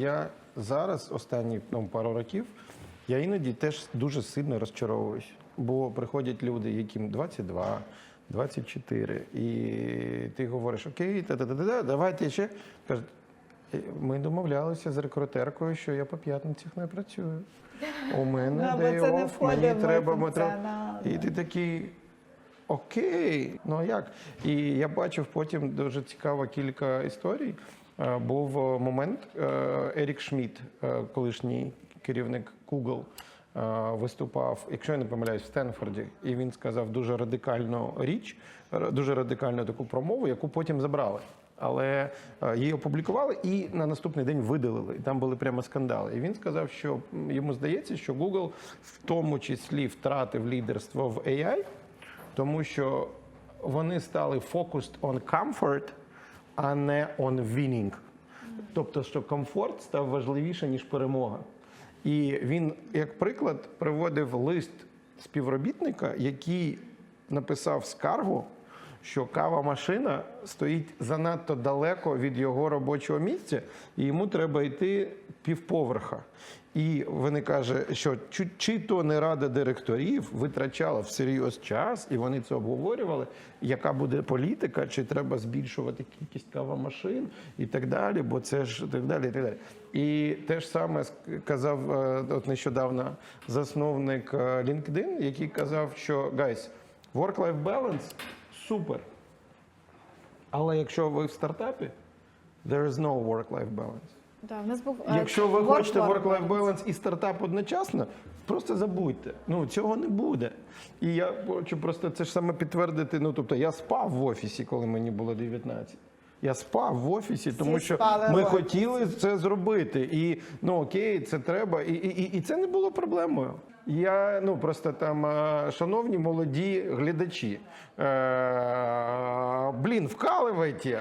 Я зараз, останні ну, пару років, я іноді теж дуже сильно розчаровуюсь. Бо приходять люди, яким 22, 24, і ти говориш, окей, та-та-та-та, давайте ще. Кажуть, «Е, ми домовлялися з рекрутеркою, що я по п'ятницях не працюю. У мене off, входить мені треба, треба. І ти такий. Окей, ну а як? І я бачив потім дуже цікаво кілька історій. Е, Був е, момент, е, Ерік Шмідт, колишній керівник Google, виступав, якщо я не помиляюсь, в Стенфорді, і він сказав дуже радикальну річ, дуже радикальну таку промову, яку потім забрали. Але її опублікували і на наступний день видалили. І там були прямо скандали. І він сказав, що йому здається, що Google в тому числі втратив лідерство в AI, тому що вони стали focused on comfort, а не on winning. Тобто, що комфорт став важливіше, ніж перемога. І він, як приклад, приводив лист співробітника, який написав скаргу, що кава машина стоїть занадто далеко від його робочого місця, і йому треба йти півповерха. І вони каже, що чи, то не рада директорів витрачала всерйоз час, і вони це обговорювали, яка буде політика, чи треба збільшувати кількість кавомашин і так далі, бо це ж так далі. І так далі. І те ж саме ск- казав е, от нещодавно засновник е, LinkedIn, який казав, що guys, work-life balance супер. Але якщо ви в стартапі, there is no work-life balance. Да, в нас був е, Якщо ви work- хочете work-life balance і стартап одночасно, просто забудьте. Ну цього не буде. І я хочу просто це ж саме підтвердити. Ну тобто я спав в офісі, коли мені було 19. Я спав в офісі, тому що спали в ми офісі. хотіли це зробити. І ну окей, це треба. І, і, і- і це не було проблемою. Я ну просто там, е, шановні молоді глядачі, е, блін, вкаливайте.